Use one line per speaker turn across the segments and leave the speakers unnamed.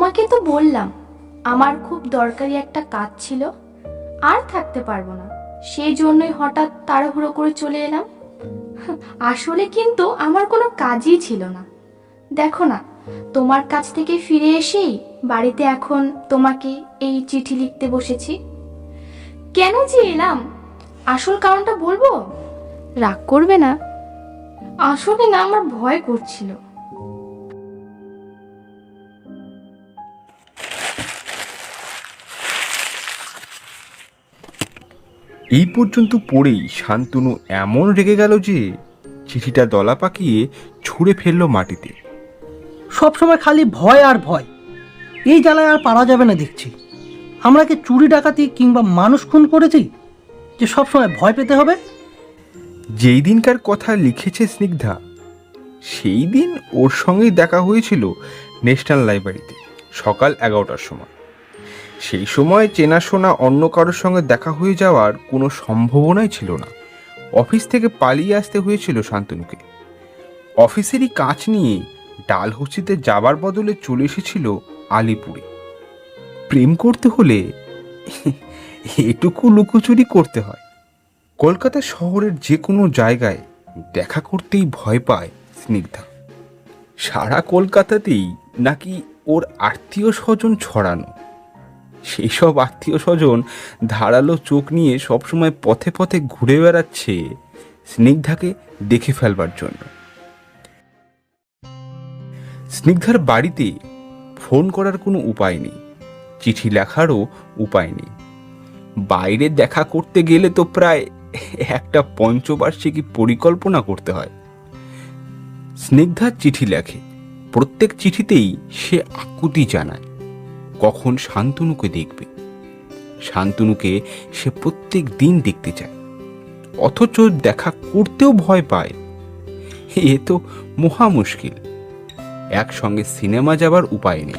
তোমাকে তো বললাম আমার খুব দরকারি একটা কাজ ছিল আর থাকতে পারব না। সেই জন্যই হঠাৎ তাড়াহুড়ো করে চলে এলাম। আসলে কিন্তু আমার কোনো কাজই ছিল না। দেখো না তোমার কাছ থেকে ফিরে এসেই বাড়িতে এখন তোমাকে এই চিঠি লিখতে বসেছি। কেন যে এলাম? আসল কারণটা বলব? রাগ করবে না। আসলে না আমার ভয় করছিল।
এই পর্যন্ত পড়েই শান্তনু এমন রেগে গেল যে চিঠিটা দলা পাকিয়ে ছুঁড়ে ফেলল মাটিতে।
সব সময় খালি ভয় আর ভয়। এই জ্বালায় আর পারা যাবে না দেখছি। আমরা কি চুরি ডাকাতি কিংবা মানুষ খুন করেছি যে সব সময় ভয় পেতে হবে?
যেই দিনকার কথা লিখেছে স্নিগ্ধা সেই দিন ওর সঙ্গেই দেখা হয়েছিল ন্যাশনাল লাইব্রেরিতে সকাল এগারোটার সময়। সেই সময় চেনাশোনা অন্য কারোর সঙ্গে দেখা হয়ে যাওয়ার কোনো সম্ভাবনাই ছিল না। অফিস থেকে পালিয়ে আসতে হয়েছিল শান্তনুকে। অফিসেরই কাজ নিয়ে ডালহসিতে যাবার বদলে চলে এসেছিল আলিপুরে। প্রেম করতে হলে এটুকু লুকোচুরি করতে হয়। কলকাতা শহরের যে কোনো জায়গায় দেখা করতেই ভয় পায় স্নিগ্ধা। সারা কলকাতাতেই নাকি ওর আত্মীয় স্বজন ছড়ানো। সেই সব আত্মীয় স্বজন ধারালো চোখ নিয়ে সবসময় পথে পথে ঘুরে বেড়াচ্ছে স্নিগ্ধাকে দেখে ফেলবার জন্য। স্নিগ্ধার বাড়িতে ফোন করার কোনো উপায় নেই, চিঠি লেখারও উপায় নেই। বাইরে দেখা করতে গেলে তো প্রায় একটা পঞ্চবার্ষিকী পরিকল্পনা করতে হয়। স্নিগ্ধা চিঠি লেখে, প্রত্যেক চিঠিতেই সে আকুতি জানায়। কখন শান্তনুকে দেখবে? শান্তনুকে সে প্রত্যেক দিন দেখতে চায়। অথচ দেখা করতেও ভয় পায়। এ তো মহা মুশকিল। একসঙ্গে সিনেমা যাবার উপায় নেই।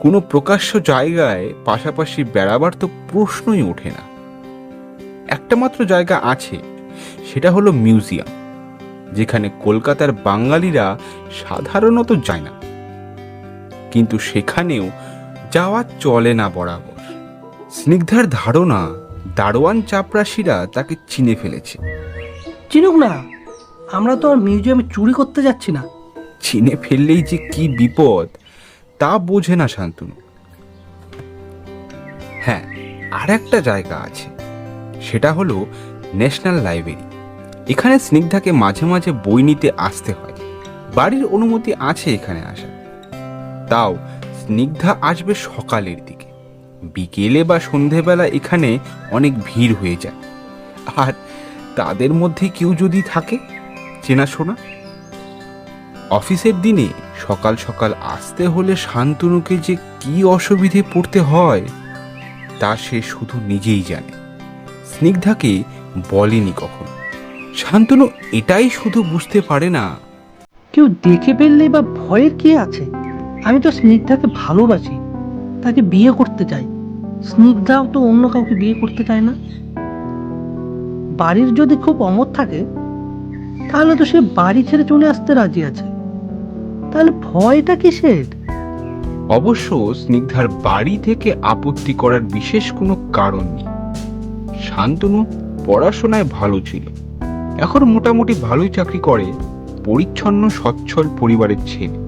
কোনো প্রকাশ্য জায়গায় পাশাপাশি বেড়াবার তো প্রশ্নই ওঠে না। একটা মাত্র জায়গা আছে, সেটা হলো মিউজিয়াম, যেখানে কলকাতার বাঙালিরা সাধারণত যায় না। কিন্তু সেখানেও যাওয়া চলে না বরাবর। স্নিগ্ধার ধারণা দারোয়ান চাপরাশিরা তাকে চিনে ফেলেছে।
চিনুক না আমরা তো আর মিউজিয়ামে চুরি করতে যাচ্ছি না।
চিনে ফেললেই যে কি বিপদ তা বোঝে না শান্তনু। হ্যাঁ আর একটা জায়গা আছে। সেটা হলো ন্যাশনাল লাইব্রেরি। এখানে স্নিগ্ধাকে মাঝে মাঝে বই নিতে আসতে হয়। বাড়ির অনুমতি আছে এখানে আসা তাও স্নিগ্ধা আসবে সকালের দিকে। বিকেলে বা সন্ধেবেলা এখানে অনেক ভিড় হয়ে যায়। আর তাদের মধ্যে কেউ যদি থাকে? চেনাশোনা অফিসের দিনে সকাল সকাল আসতে হলে শান্তনুকে যে কি অসুবিধে পড়তে হয়, তা সে শুধু নিজেই জানে। স্নিগ্ধাকে বলেনি কখন। শান্তনু এটাই শুধু বুঝতে পারে না।
কেউ দেখে ফেললেই বা ভয়ের কি আছে? আমি তো স্নিগ্ধাকে ভালোবাসি, তাকে বিয়ে করতে চাই। স্নিগ্ধাও তো অন্য কাউকে বিয়ে করতে চায় না। বাড়ির যদি খুব অমত থাকে, তাহলে তো সে বাড়ি ছেড়ে চলে আসতে রাজি আছে। তাহলে ভয়টা কিসের?
অবশ্য স্নিগ্ধার বাড়ি থেকে আপত্তি করার বিশেষ কোনো কারণ নেই। শান্তনু পড়াশোনায় ভালো ছিল। এখন মোটামুটি ভালোই চাকরি করে, পরিচ্ছন্ন, সচ্ছল পরিবারের ছেলে।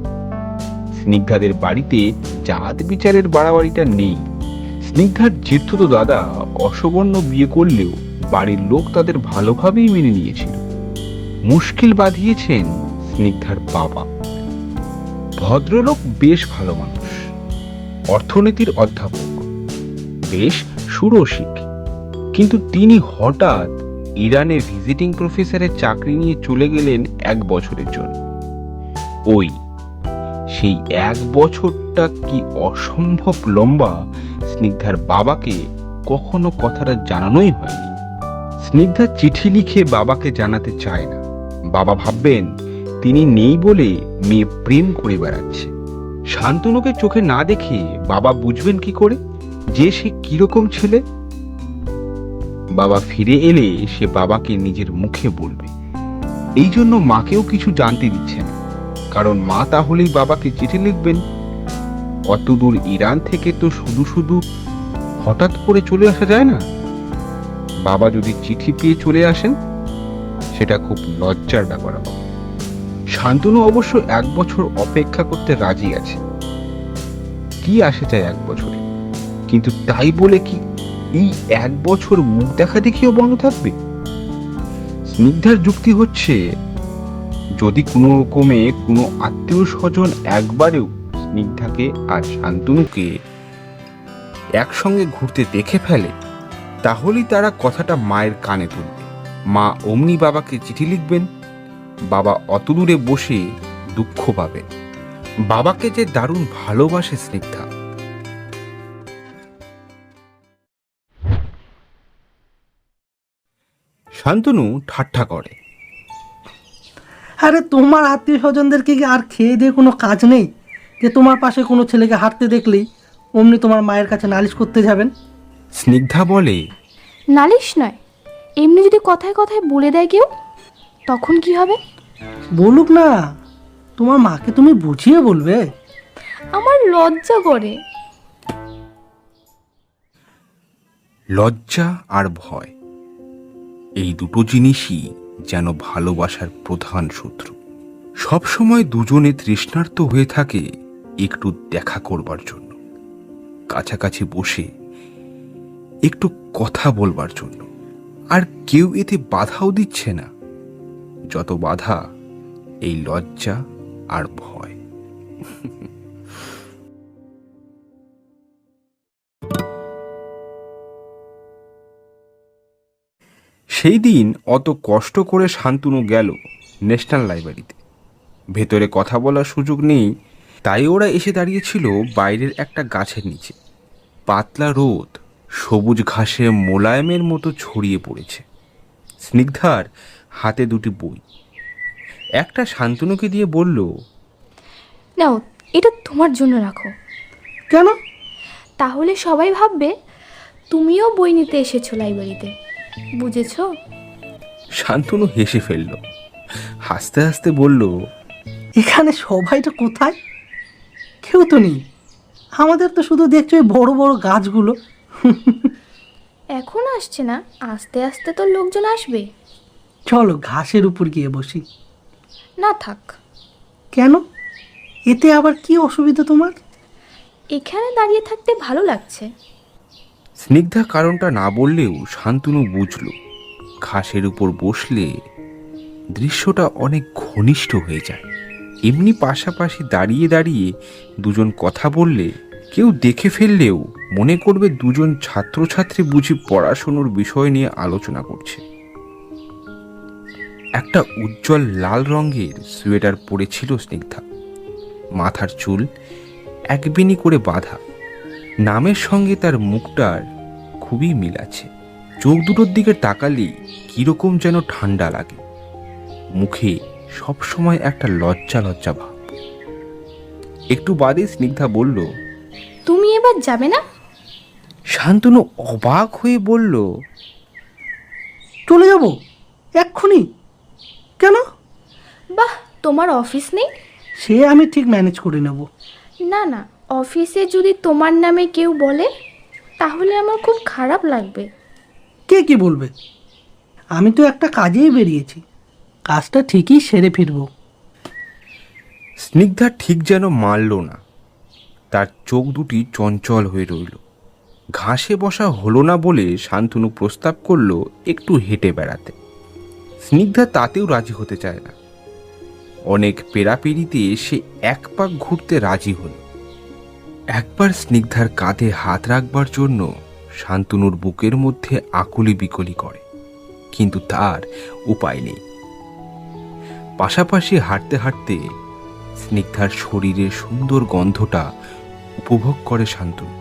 স্নিগ্ধাদের বাড়িতে জাত বিচারের বাড়াবাড়িটা নেই। স্নিগ্ধার জেঠুতো দাদা অসবর্ণ বিয়ে করলেও বাড়ির লোক তাদের ভালোভাবেই মেনে নিয়েছিল। মুশকিল বাঁধিয়েছেন স্নিগ্ধার বাবা। ভদ্রলোক বেশ ভালো মানুষ। অর্থনীতির অধ্যাপক। বেশ সুরসিক। কিন্তু তিনি হঠাৎ ইরানে ভিজিটিং প্রফেসরের চাকরি নিয়ে চলে গেলেন এক বছরের জন্য। ওই সেই এক বছরটা কি অসম্ভব লম্বা? স্নিগ্ধার বাবাকে কখনো কথাটা জানানোই হয়নি। স্নিগ্ধা চিঠি লিখে বাবাকে জানাতে চায় না। বাবা ভাববেন, তিনি নেই বলে মেয়ে প্রেম করে বেড়াচ্ছে। শান্তনুকে চোখে না দেখে বাবা বুঝবেন কি করে? যে সে কীরকম ছেলে? বাবা ফিরে এলে সে বাবাকে নিজের মুখে বলবে, এই জন্য মাকেও কিছু জানতে দিচ্ছে না। কারণ মা তাহলেই বাবাকে চিঠি লিখবেন। অতদূর ইরান থেকে তো শুধু শুধু হঠাৎ করে চলে আসা যায় না। বাবা যদি চিঠি পেয়ে চলে আসেন, সেটা খুব লজ্জার ব্যাপার হবে। শান্তনু অবশ্য এক বছর অপেক্ষা করতে রাজি আছে। কি আসে যায় এক বছরে? কিন্তু তাই বলে কি এই এক বছর মুখ দেখা দেখিও বন্ধ থাকবে? স্নিগ্ধার যুক্তি হচ্ছে যদি কোনো রকমে কোনো আত্মীয় স্বজন একবারেও স্নিগ্ধাকে আর শান্তনুকে একসঙ্গে ঘুরতে দেখে ফেলে, তাহলেই তারা কথাটা মায়ের কানে তুলবে। মা অমনি বাবাকে চিঠি লিখবেন, বাবা অত দূরে বসে দুঃখ পাবেন। বাবাকে যে দারুণ ভালোবাসে স্নিগ্ধা। শান্তনু ঠাট্টা করে।
আরে তোমার আত্মীয় স্বজনদেরকে কি আর খেয়ে দিয়ে কোনো কাজ নেই? যে তোমার পাশে কোনো ছেলেকে হাঁটতে দেখলেই অমনি তোমার মায়ের কাছে নালিশ করতে যাবেন?
স্নিগ্ধা বলে
নালিশ নয়। এমনি যদি কথায় কথায় বলে দেয় কেউ তখন কি হবে?
বলুক না। তোমার মাকে তুমি বুঝিয়ে বলবে।
আমার লজ্জা করে।
লজ্জা আর ভয় এই দুটো জিনিসই যেন ভালোবাসার প্রধান শত্রু। সবসময় দুজনে তৃষ্ণার্ত হয়ে থাকে একটু দেখা করবার জন্য। কাছাকাছি বসে একটু কথা বলবার জন্য। আর কেউ এতে বাধাও দিচ্ছে না। যত বাধা, এই লজ্জা আর ভয়। সেই দিন অত কষ্ট করে শান্তনু গেল ন্যাশনাল লাইব্রেরিতে। ভেতরে কথা বলার সুযোগ নেই তাই ওরা এসে দাঁড়িয়েছিল বাইরের একটা গাছের নিচে। পাতলা রোদ সবুজ ঘাসে মোলায়েমের মতো ছড়িয়ে পড়েছে। স্নিগ্ধার হাতে দুটি বই। একটা শান্তনুকে দিয়ে বলল
নাও এটা তোমার জন্য রাখো।
কেন?
তাহলে সবাই ভাববে তুমিও বই নিতে এসেছ লাইব্রেরিতে। বুঝেছ?
শান্তনু হেসে ফেলল। হাসতে হাসতে বলল
এখানে সবাইটা কোথায়? কেউ তো নেই। আমাদের তো শুধু দেখছ এই বড় বড় গাছগুলো।
এখন আসছে না? আস্তে আস্তে তো লোকজন আসবে।
চলো ঘাসের উপর গিয়ে বসি।
না থাক।
কেন? এতে আবার কি অসুবিধা তোমার?
এখানে দাঁড়িয়ে থাকতে ভালো লাগছে।
স্নিগ্ধা কারণটা না বললেও শান্তনু বুঝল, ঘাসের উপর বসলে দৃশ্যটা অনেক ঘনিষ্ঠ হয়ে যায়। এমনি পাশাপাশি দাঁড়িয়ে দাঁড়িয়ে দুজন কথা বললে, কেউ দেখে ফেললেও মনে করবে দুজন ছাত্রছাত্রী বুঝি পড়াশুনোর বিষয় নিয়ে আলোচনা করছে। একটা উজ্জ্বল লাল রঙের সোয়েটার পরেছিল স্নিগ্ধা। মাথার চুল একবিনি করে বাঁধা। নামের সঙ্গে তার মুখটার খুবই মিল আছে। চোখ দুটোর দিকে তাকালেই কীরকম যেন ঠান্ডা লাগে। মুখে সবসময় একটা লজ্জা লজ্জা ভাব। একটু বাদে স্নিগ্ধা বলল
তুমি এবার যাবে না?
শান্তনু অবাক হয়ে বলল
চলে যাব এক্ষুনি। কেন?
বাহ তোমার অফিস নেই?
সে আমি ঠিক ম্যানেজ করে নেব।
না না অফিসে যদি তোমার নামে কেউ বলে তাহলে আমার খুব খারাপ লাগবে।
কে কি বলবে? আমি তো একটা কাজেই বেরিয়েছি। কাজটা ঠিকই সেরে ফিরবো।
স্নিগ্ধা ঠিক যেন মারল না। তার চোখ দুটি চঞ্চল হয়ে রইল। ঘাসে বসা হলো না বলে শান্তনু প্রস্তাব করল একটু হেঁটে বেড়াতে। স্নিগ্ধা তাতেও রাজি হতে চায় না। অনেক পেরাপেরিতে সে এক পাক ঘুরতে রাজি হলো। একবার স্নিগ্ধার কাঁধে হাত রাখবার জন্য শান্তনুর বুকের মধ্যে আকুলি বিকলি করে, কিন্তু তার উপায় নেই। পাশাপাশি হাঁটতে হাঁটতে স্নিগ্ধার শরীরের সুন্দর গন্ধটা উপভোগ করে শান্তনু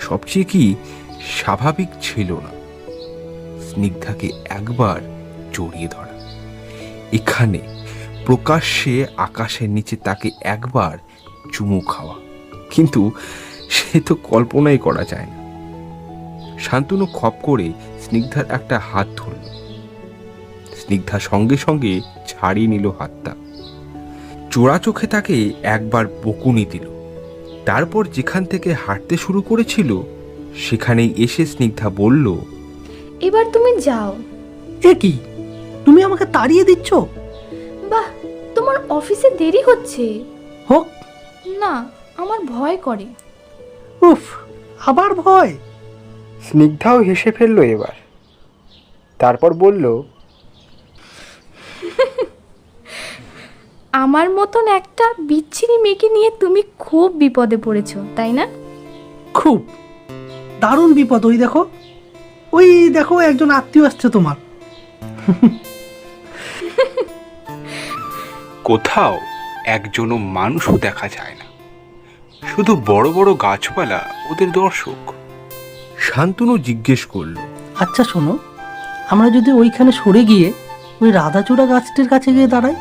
সবচেয়ে কি স্বাভাবিক ছিল না। স্নিগ্ধাকে একবার জড়িয়ে ধরা। এখানে প্রকাশ্যে আকাশের নিচে তাকে একবার চুমু খাওয়া। কিন্তু সে তো কল্পনাই করা যায় না। শান্তনু খপ করে স্নিগ্ধার একটা হাত ধরল। স্নিগ্ধা সঙ্গে সঙ্গে ছাড়িয়ে নিল হাতটা। চোরা চোখে তাকে একবার বকুনি দিল। তারপর যেখান থেকে হাঁটতে শুরু করেছিল সেখানেই এসে স্নিগ্ধা বলল
এবার তুমি যাও।
এ কি? তুমি আমাকে তাড়িয়ে দিচ্ছ?
বাহ তোমার অফিসে দেরি হচ্ছে।
হোক।
না আমার ভয় করে।
উফ আবার ভয়।
স্নিগ্ধাও হেসে ফেলল এবার। তারপর বলল
আমার মতন একটা বিচ্ছিরি মেয়েকে নিয়ে তুমি খুব বিপদে পড়েছো তাই না?
খুব। দারুণ বিপদ ওই দেখো। ওই দেখো একজন আত্মীয় আসছে তোমার।
কোথাও একজনও মানুষও দেখা যায় না। শুধু বড় বড় গাছপালা ওদের দর্শক। শান্তনু জিজ্ঞেস করল
আচ্ছা শোনো আমরা যদি ওইখানে সরে গিয়ে ওই রাধাচূড়া গাছটির কাছে গিয়ে দাঁড়াই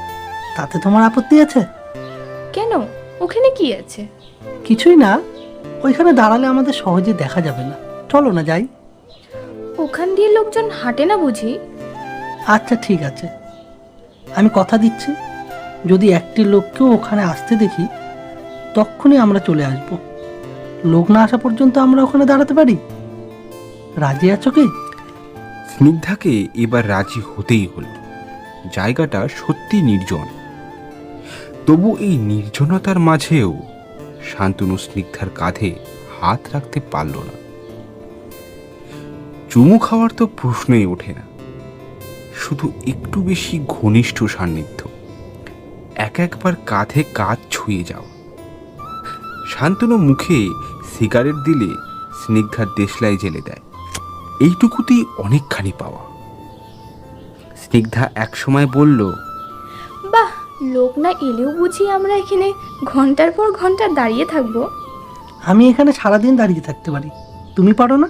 তাতে তোমার আপত্তি আছে?
কেন? ওখানে কি আছে?
কিছুই না ওইখানে দাঁড়ালে আমাদের সহজে দেখা যাবে না। চলো না যাই।
ওখান দিয়ে লোকজন হাঁটে না বুঝি?
আচ্ছা ঠিক আছে। আমি কথা দিচ্ছি। যদি একটি লোককেও ওখানে আসতে দেখি তখনই আমরা চলে আসব। লোক না আসা পর্যন্ত আমরা ওখানে দাঁড়াতে পারি? রাজি আছো কি?
স্নিগ্ধাকে এবার রাজি হতেই হলো। জায়গাটা সত্যি নির্জন। তবু এই নির্জনতার মাঝেও শান্তনু স্নিগ্ধার কাঁধে হাত রাখতে পারল না। চুমু খাওয়ার তো প্রশ্নই ওঠে না। শুধু একটু বেশি ঘনিষ্ঠ সান্নিধ্য। এক একবার কাঁধে কাঁধ ছুঁয়ে যাওয়া। শান্তনু মুখে সিগারেট দিলে স্নিগ্ধার দেশলাই জেলে দেয়। এইটুকুতেই অনেকখানি পাওয়া। স্নিগ্ধা একসময় বলল
বাহ লোক না এলেও বুঝি আমরা এখানে ঘণ্টার পর ঘণ্টা দাঁড়িয়ে থাকব?
আমি এখানে সারাদিন দাঁড়িয়ে থাকতে পারি। তুমি পারো না?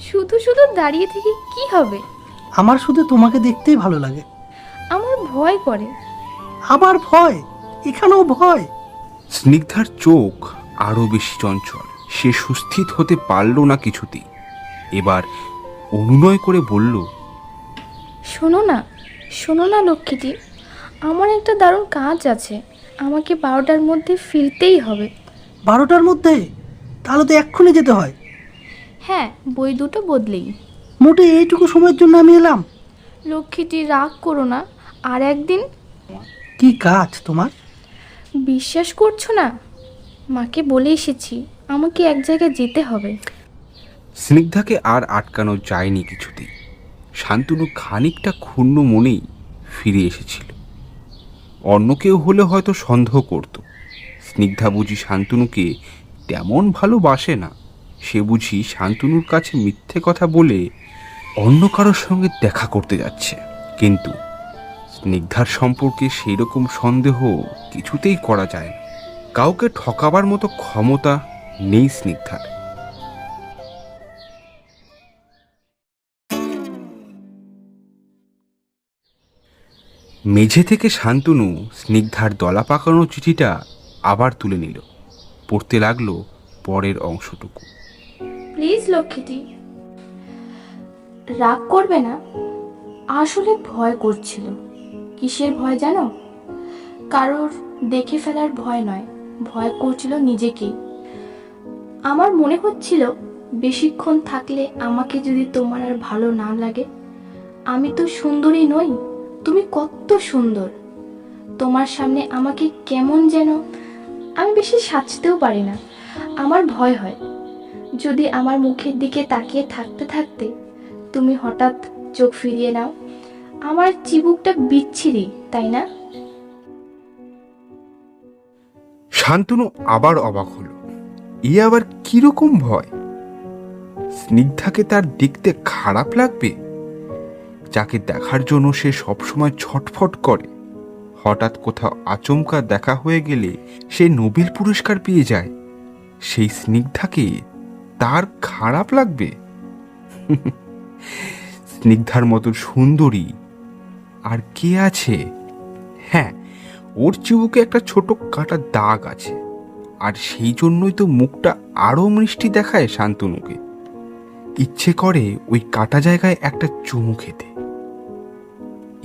শুধু শুধু দাঁড়িয়ে থেকে কি হবে?
আমার শুধু তোমাকে দেখতেই ভালো লাগে।
আমার ভয় করে।
আবার ভয়? এখানেও ভয়?
স্নিগ্ধার চোখ আরও বেশি চঞ্চল। সে সুস্থিত হতে পারল না কিছুতেই। এবার অনুনয় করে বলল
শোনো না শোনো না লক্ষ্মীটি আমার একটা দারুণ কাজ আছে। আমাকে বারোটার মধ্যে ফিরতেই হবে।
বারোটার মধ্যে? তাহলে তো এক্ষুনি যেতে হয়।
হ্যাঁ বই দুটো বদলেই।
মোটে এইটুকু সময়ের জন্য আমি এলাম।
লক্ষ্মীটি রাগ করো না আর একদিন
কি কাজ তোমার?
বিশ্বাস করছ না? মাকে বলে এসেছি, আমাকে এক জায়গায় যেতে হবে।
স্নিগ্ধাকে আর আটকানো যায়নি কিছুতেই। শান্তনু খানিকটা ক্ষুণ্ণ মনেই ফিরে এসেছিল। অন্য কেউ হলে হয়তো সন্দেহ করত। স্নিগ্ধা বুঝি শান্তনুকে তেমন ভালোবাসে না। সে বুঝি শান্তনুর কাছে মিথ্যে কথা বলে অন্য কারোর সঙ্গে দেখা করতে যাচ্ছে। কিন্তু স্নিগ্ধার সম্পর্কে সেই রকম সন্দেহ কিছুতেই করা যায় না। কাউকে ঠকাবার মতো ক্ষমতা নেই স্নিগ্ধার মেঝে থেকে শান্তনু স্নিগ্ধার দলা পাকানো চিঠিটা আবার তুলে নিল। পড়তে লাগল পরের অংশটুকু।
প্লিজ, লক্ষ্মীটি। রাগ করবে না। আসলে ভয় করছিল। কিসের ভয় জানো? কারোর দেখে ফেলার ভয় নয়। ভয় করছিল নিজেকেই আমার মনে হচ্ছিল, বেশিক্ষণ থাকলে আমাকে যদি তোমার আর ভালো না লাগে, আমি তো সুন্দরী নই, তুমি কত সুন্দর। তোমার সামনে আমাকে কেমন যেন আমি বেশি সাজতেও পারি না। আমার ভয় হয়। যদি আমার মুখের দিকে তাকিয়ে থাকতে থাকতে তুমি হঠাৎ চোখ ফিরিয়ে নাও, আমার চিবুকটা বিচ্ছিরি, তাই না?
শান্তনু আবার অবাক হলো। এ আবার কীরকম ভয়? স্নিগ্ধাকে তার দেখতে খারাপ লাগবে? যাকে দেখার জন্য সে সবসময় ছটফট করে। হঠাৎ কোথাও আচমকা দেখা হয়ে গেলে সে নোবেল পুরস্কার পেয়ে যায়। সেই স্নিগ্ধাকে তার খারাপ লাগবে? স্নিগ্ধার মতো সুন্দরী আর কে আছে? হ্যাঁ ওর চিবুকে একটা ছোট কাটা দাগ আছে। আর সেই জন্যই তো মুখটা আরও মিষ্টি দেখায় শান্তনুকে। ইচ্ছে করে ওই কাটা জায়গায় একটা চুমু খেতে।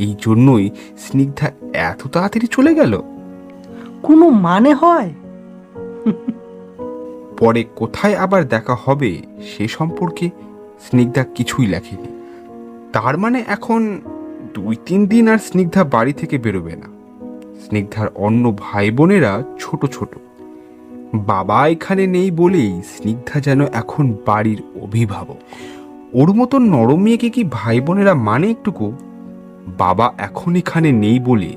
এই জন্যই স্নিগ্ধা এত তাড়াতাড়ি চলে গেল।
কোনো মানে হয়?
পরে কোথায় আবার দেখা হবে সে সম্পর্কে স্নিগ্ধা কিছুই লেখেনি। তার মানে এখন দুই তিন দিন আর স্নিগ্ধা বাড়ি থেকে বেরোবে না। স্নিগ্ধার অন্য ভাই বোনেরা ছোট ছোট। বাবা এখানে নেই বলেই স্নিগ্ধা যেন এখন বাড়ির অভিভাবক। ওর মতো নরম মেয়েকে কি ভাই বোনেরা মানে একটুকু? বাবা এখন এখানে নেই বলে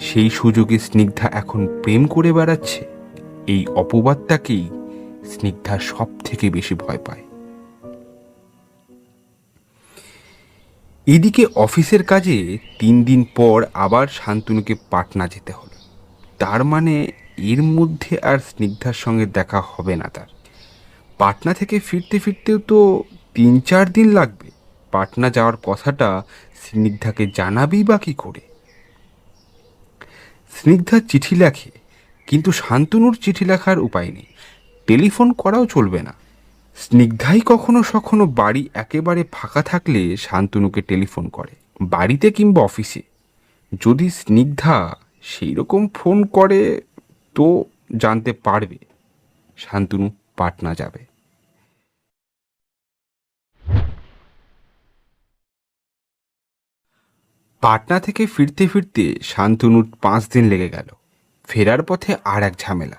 সেই সুযোগে স্নিগ্ধা এখন প্রেম করে বেড়াচ্ছে। এই অপবাদটাকেই স্নিগ্ধা সব থেকে বেশি ভয় পায়। এদিকে অফিসের কাজে তিন দিন পর আবার শান্তনুকে পাটনা যেতে হলো। তার মানে এর মধ্যে আর স্নিগ্ধার সঙ্গে দেখা হবে না তার। পাটনা থেকে ফিরতে ফিরতেও তো তিন চার দিন লাগবে। পাটনা যাওয়ার কথাটা স্নিগ্ধাকে জানাবেই বা কী করে? স্নিগ্ধা চিঠি লেখে, কিন্তু শান্তনুর চিঠি লেখার উপায় নেই। টেলিফোন করাও চলবে না। স্নিগ্ধাই কখনো সখনো বাড়ি একেবারে ফাঁকা থাকলে শান্তনুকে টেলিফোন করে, বাড়িতে কিংবা অফিসে। যদি স্নিগ্ধা সেই রকম ফোন করে, তো জানতে পারবে। শান্তনু পাটনা যাবে। পাটনা থেকে ফিরতে ফিরতে শান্তনুর পাঁচ দিন লেগে গেল। ফেরার পথে আর এক ঝামেলা।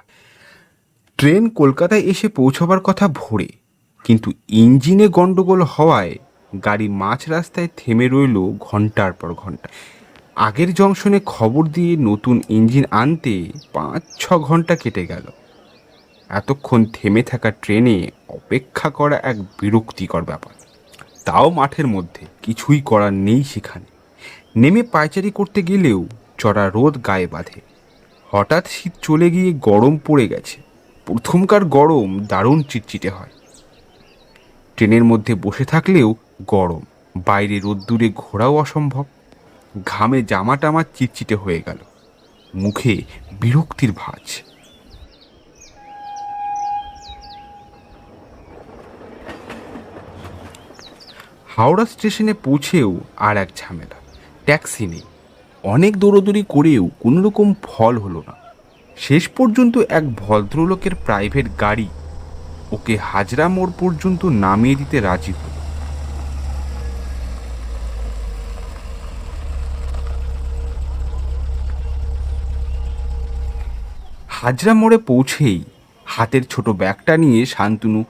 ট্রেন কলকাতায় এসে পৌঁছবার কথা ভোরে। কিন্তু ইঞ্জিনে গন্ডগোল হওয়ায় গাড়ি মাঝ রাস্তায় থেমে রইল ঘণ্টার পর ঘণ্টা আগের জংশনে খবর দিয়ে নতুন ইঞ্জিন আনতে পাঁচ, ছ ঘণ্টা কেটে গেল। এতক্ষণ থেমে থাকা ট্রেনে অপেক্ষা করা এক বিরক্তিকর ব্যাপার। তাও মাঠের মধ্যে কিছুই করার নেই সেখানে। নেমে পায়চারি করতে গেলেও চড়া রোদ গায়ে বাঁধে। হঠাৎ শীত চলে গিয়ে গরম পড়ে গেছে। প্রথমকার গরম দারুণ চিটচিটে হয়। ট্রেনের মধ্যে বসে থাকলেও গরম। বাইরে রোদ্দুরে ঘোরাও অসম্ভব। ঘামে জামা টামা চিটচিটে হয়ে গেল। মুখে বিরক্তির ভাঁজ। হাওড়া স্টেশনে পৌঁছেও আর এক ঝামেলা। ট্যাক্সি নেই। অনেক দৌড়দৌড়ি করেও কোনো রকম ফল হলো না। শেষ পর্যন্ত এক ভদ্রলোকের প্রাইভেট গাড়ি ওকে হাজরা মোড় পর্যন্ত নামিয়ে দিতে রাজি হল। হাজরা মোড়ে পৌঁছেই হাতের ছোট ব্যাগটা নিয়ে শান্তনু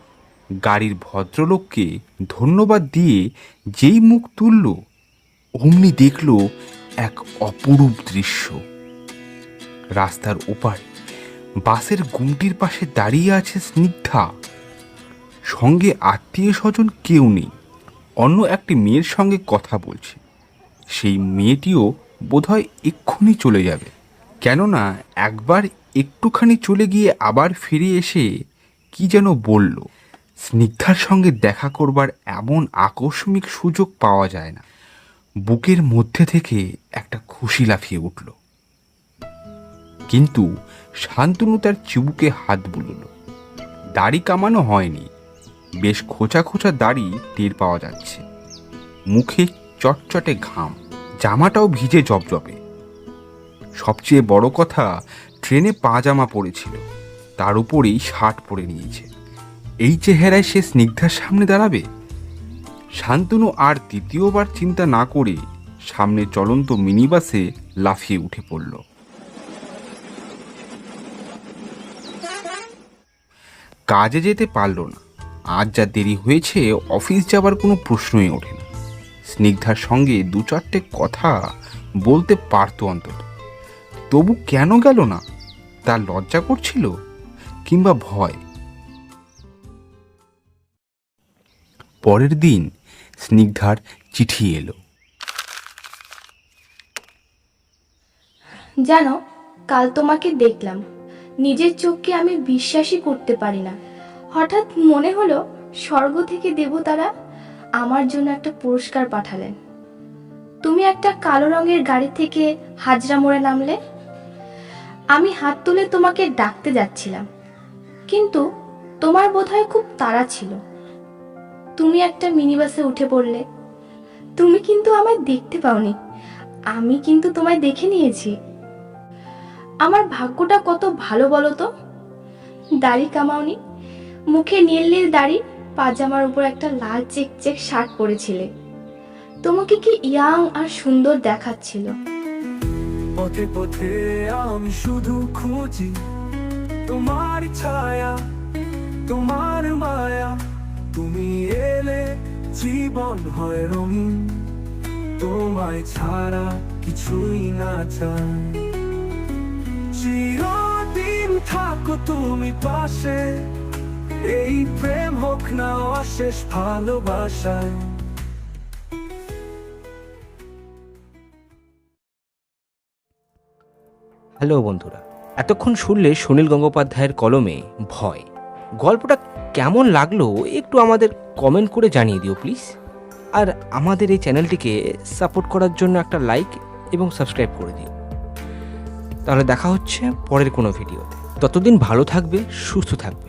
গাড়ির ভদ্রলোককে ধন্যবাদ দিয়ে যেই মুখ তুলল, অমনি দেখল এক অপরূপ দৃশ্য। রাস্তার ওপারে বাসের গুমটির পাশে দাঁড়িয়ে আছে স্নিগ্ধা। সঙ্গে আত্মীয় স্বজন কেউ নেই। অন্য একটি মেয়ের সঙ্গে কথা বলছে। সেই মেয়েটিও বোধহয় এক্ষুনি চলে যাবে। কেননা একবার একটুখানি চলে গিয়ে আবার ফিরে এসে কি যেন বলল। স্নিগ্ধার সঙ্গে দেখা করবার এমন আকস্মিক সুযোগ পাওয়া যায় না। বুকের মধ্যে থেকে একটা খুশি লাফিয়ে উঠল। কিন্তু শান্তনু তার চিবুকে হাত বুলল। দাড়ি কামানো হয়নি। বেশ খোঁচা খোঁচা দাড়ি টের পাওয়া যাচ্ছে। মুখে চটচটে ঘাম, জামাটাও ভিজে জবজবে। সবচেয়ে বড় কথা, ট্রেনে পাজামা পড়েছিল। তার উপরেই শার্ট পরে নিয়েছে। এই চেহারায় সে স্নিগ্ধার সামনে দাঁড়াবে? শান্তনু আর দ্বিতীয়বার চিন্তা না করে সামনে চলন্ত মিনিবাসে লাফিয়ে উঠে পড়ল। কাজে যেতে পারল না। আজ যা দেরি হয়েছে, অফিস যাবার কোনো প্রশ্নই ওঠে না। স্নিগ্ধার সঙ্গে দু চারটে কথা বলতে পারতো অন্তত। তবু কেন গেল না? তার লজ্জা করছিল কিংবা ভয়? পরের দিন স্নিগ্ধার চিঠি এলো।
জানো, কাল তোমাকে দেখলাম। নিজের চোখকে আমি বিশ্বাসই করতে পারি না। হঠাৎ মনে হলো স্বর্গ থেকে দেবতারা আমার জন্য একটা পুরস্কার পাঠালেন। তুমি একটা কালো রঙের গাড়ি থেকে হাজরা মোড়ে নামলে? আমি হাত তুলে তোমাকে ডাকতে যাচ্ছিলাম, কিন্তু তোমার বোধহয় খুব তাড়া ছিল। তুমি একটা মিনি বাসে উঠে পড়লে। তুমি কিন্তু আমায় দেখতে পাওনি। আমি কিন্তু তোমায় দেখে নিয়েছি। আমার ভাগ্যটা কত ভালো বলো তো? দাড়ি কামাওনি। মুখে নীল নীল দাড়ি, পাজামার উপর একটা লাল চেক চেক শার্ট পরেছিলে। তোমাকে কি ইয়াং আর সুন্দর দেখাচ্ছিল?
পথে পথে আমি শুধু খুঁজি তোমার ছায়া, তোমার মায়া। তুমি এলে জীবন হয় রঙিন, তোমায় ছাড়া কিছুই না চাই চিরদিন থাকো তুমি পাশে। এই প্রেম হোক না অশেষ ভালোবাসায়।
হ্যালো বন্ধুরা, এতক্ষণ শুনলে সুনীল গঙ্গোপাধ্যায়ের কলমে ভয়। গল্পটা কেমন লাগল একটু আমাদের কমেন্ট করে জানিয়ে দিও প্লিজ। আর আমাদের এই চ্যানেলটিকে সাপোর্ট করার জন্য একটা লাইক এবং সাবস্ক্রাইব করে দিও। তাহলে দেখা হচ্ছে পরের কোনো ভিডিওতে। ততদিন ভালো থাকবে সুস্থ থাকবে।